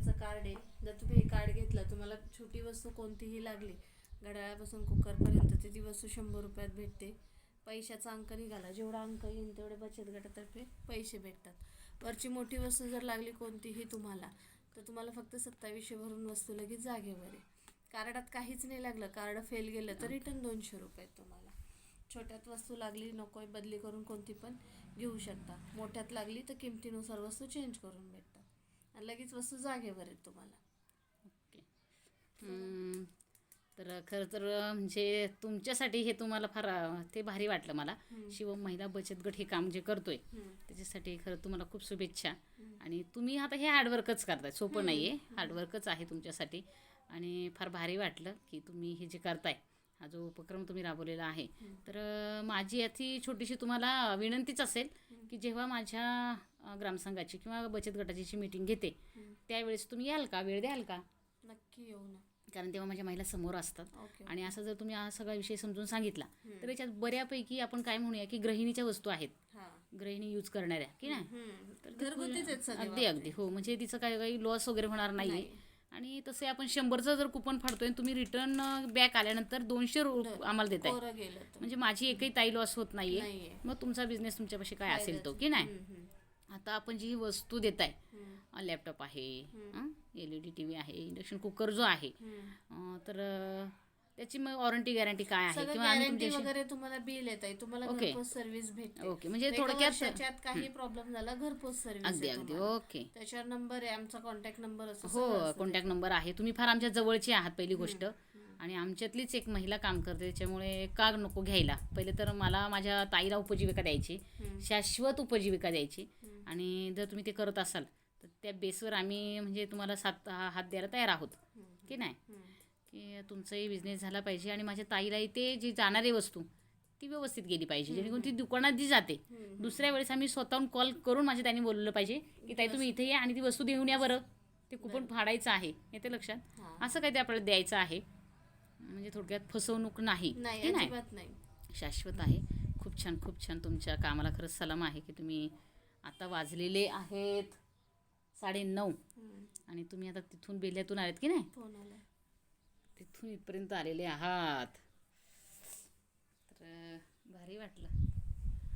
रुपयाचं कार्ड आहे. जर तुम्ही हे कार्ड घेतलं तुम्हाला छोटी वस्तू कोणतीही लागली घड्याळापासून कुकरपर्यंत ती ती वस्तू शंभर रुपयात भेटते. पैशाचा अंक निघाला. जेवढा अंक येईल तेवढे बचत गटातर्फे पैसे भेटतात. वरची मोठी वस्तू जर लागली कोणतीही तुम्हाला तर तुम्हाला फक्त सत्तावीसशे भरून वस्तू लगेच जागेवर आहे. कार्डात काहीच नाही लागलं. कार्ड फेल गेलं तर रिटर्न दोनशे रुपये तुम्हाला. छोट्यात वस्तू लागली नको बदली करून कोणती पण घेऊ शकता. मोठ्यात लागली तर किमतीनुसार वस्तू चेंज करून भेटतात. आणि लगेच वस्तू जागेवर आहेत तुम्हाला. हम्म, तर खरं तर म्हणजे तुमच्यासाठी हे तुम्हाला फार अं, ते भारी वाटलं मला. शिवम महिला बचत गट हे काम जे करतोय त्याच्यासाठी खरं तुम्हाला खूप शुभेच्छा. आणि तुम्ही आता हे हार्डवर्कच करताय सोपं नाही आहे हार्डवर्कच आहे तुमच्यासाठी. आणि फार भारी वाटलं की तुम्ही हे जे करताय हा जो उपक्रम तुम्ही राबवलेला आहे. तर अं, माझी याची छोटीशी तुम्हाला विनंतीच असेल की जेव्हा माझ्या ग्रामसंघाची किंवा बचत गटाची जी मीटिंग घेते त्यावेळेस तुम्ही याल का? वेळ द्याल का? नक्की येऊ ना. कारण तेव्हा माझ्या महिला समोर असतात. आणि असं जर तुम्ही हा सगळा विषय समजून सांगितला तर याच्यात बऱ्यापैकी आपण काय म्हणूया की गृहिणीच्या वस्तू आहेत. गृहिणी यूज करणाऱ्या की नाही? सगळे अगदी अगदी. हो म्हणजे तिचं काही काही लॉस वगैरे होणार नाही. आणि तसे आपण शंभरचं जर कुपन फाडतोय तुम्ही रिटर्न बॅक आल्यानंतर दोनशे रु- आम्हाला देताय. तर. म्हणजे माझी एकही ताई लॉस होत नाहीये. मग तुमचा बिझनेस तुमच्यापाशी काय असेल तो की नाही. आता आपण जी वस्तू देताय हम्म. लॅपटॉप आहे L E D T V आहे इंडक्शन कुकर जो आहे तर त्याची मग वॉरंटी गॅरंटी काय आहे? किंवा आम्ही गॅरंटी तुमच्याशी वगैरे तुम्हाला बिल येत आहे. तुम्हाला. घरपोच सर्व्हिस भेटते. ओके म्हणजे एका थोडक्यात वर्षाच्यात काही प्रॉब्लेम झाला घरपोच सर्व्हिस अगदी अगदी. ओके त्याच्यावर नंबर आहे आमचा कॉन्टॅक्ट नंबर असतो हो कॉन्टॅक्ट नंबर आहे. तुम्ही फार आमच्या जवळची आहात पहिली गोष्ट. आणि आमच्यातलीच एक महिला काम करते त्याच्यामुळे का नको घ्यायला. पहिले तर मला माझ्या ताईला उपजीविका द्यायची शाश्वत उपजीविका द्यायची. आणि जर तुम्ही ते करत असाल तर त्या बेसवर आम्ही म्हणजे तुम्हाला सात हात द्यायला तयार आहोत. की नाही? की तुमचाही बिझनेस झाला पाहिजे आणि माझ्या ताईलाही ते जी जाणारी वस्तू ती व्यवस्थित गेली पाहिजे. जेणेकरून ती दुकानात जी जाते दुसऱ्या वेळेस आम्ही स्वतःहून कॉल करून माझ्या ताईने बोललं पाहिजे की ताई तुम्ही इथे या आणि ती वस्तू देऊन या बरं. ते कुपन फाडायचं आहे येते लक्षात. असं काही ते आपल्याला द्यायचं आहे. म्हणजे थोडक्यात फसवणूक नाही. नाही. शाश्वत आहे. खूप छान खूप छान तुमच्या कामाला खरंच सलाम आहे की तुम्ही आता वाजलेले आहेत साडे नऊ. आणि तुम्ही आता तिथून बेल्यातून आलेत की नाही? तिथून इथपर्यंत आलेले आहात. तर भारी वाटलं.